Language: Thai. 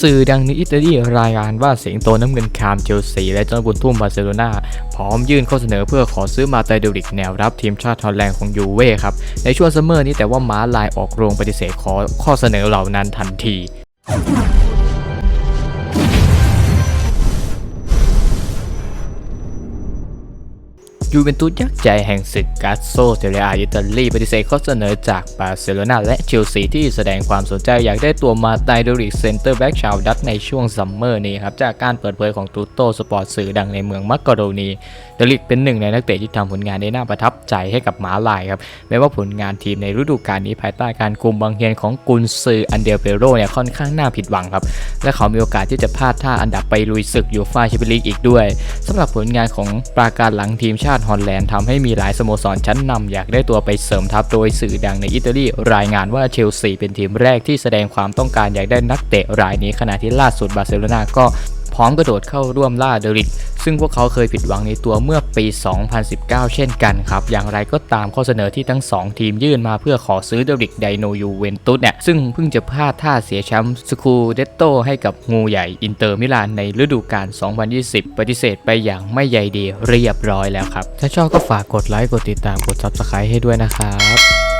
สื่อดังในอิตาลีรายงานว่าเสียงโตน้ำเงินคามเชลซีและเจ้าบุญทุ่มบาร์เซโลนาพร้อมยื่นข้อเสนอเพื่อขอซื้อมาเตาเดริกแนวรับทีมชาติฮอลแลนด์ของยูเว่ครับ ในช่วงซัมเมอร์นี้แต่ว่าม้าลายออกโรงปฏิเสธขอข้อเสนอเหล่านั้นทันที ยูเวนตุสยักษ์ใจแห่งศึกกาโซเทเรียอิตาลีปฏิเสธข้อเสนอจากบาร์เซโลนาและเชลซีที่แสดงความสนใจอยากได้ตัวมาไตโดริกเซนเตอร์แบ็กชาวดัตช์ในช่วงซัมเมอร์นี้ครับ จากการเปิดเผยของตูโตสปอร์ตสื่อดังในเมืองมักกะโรนีเดริกเป็นหนึ่งในนักเตะที่ทำผลงานได้น่าประทับใจให้กับหมาลายครับแม้ว่าผลงานทีมในฤดูกาลนี้ภายใต้การคุมบังเฮียนของกุนซืออันเดลเปโรเนี่ยค่อนข้างน่าผิดหวังครับและเขามีโอกาสที่จะพลาดท่าอันดับไปลุยศึกยูฟ่าแชมเปี้ยนลีกอีกด้วยสำหรับผลงานของปราการหลังทีมชาติฮอลแลนด์ทำให้มีหลายสโมสรชั้นนำอยากได้ตัวไปเสริมทัพโดยสื่อดังในอิตาลีรายงานว่าเชลซีเป็นทีมแรกที่แสดงความต้องการอยากได้นักเตะรายนี้ขณะที่ล่าสุดบาร์เซโลนาก็ ร้อมกระโดดเข้าร่วมล่าเดริกซึ่งพวกเขาเคยผิดหวังในตัวเมื่อปี 2019 เช่นกันครับ อย่างไรก็ตามข้อเสนอที่ทั้ง 2 ทีมยื่นมาเพื่อขอซื้อเดริกไดโนยูเวนตุสเนี่ย ซึ่งเพิ่งจะพลาดท่าเสียแชมป์สคูเดตโตให้กับงูใหญ่อินเตอร์มิลานในฤดูกาล 2020 ปฏิเสธไปอย่างไม่ใยดีเรียบร้อยแล้วครับ ถ้าชอบก็ฝากกดไลค์ กดติดตาม กด Subscribe ให้ด้วยนะครับ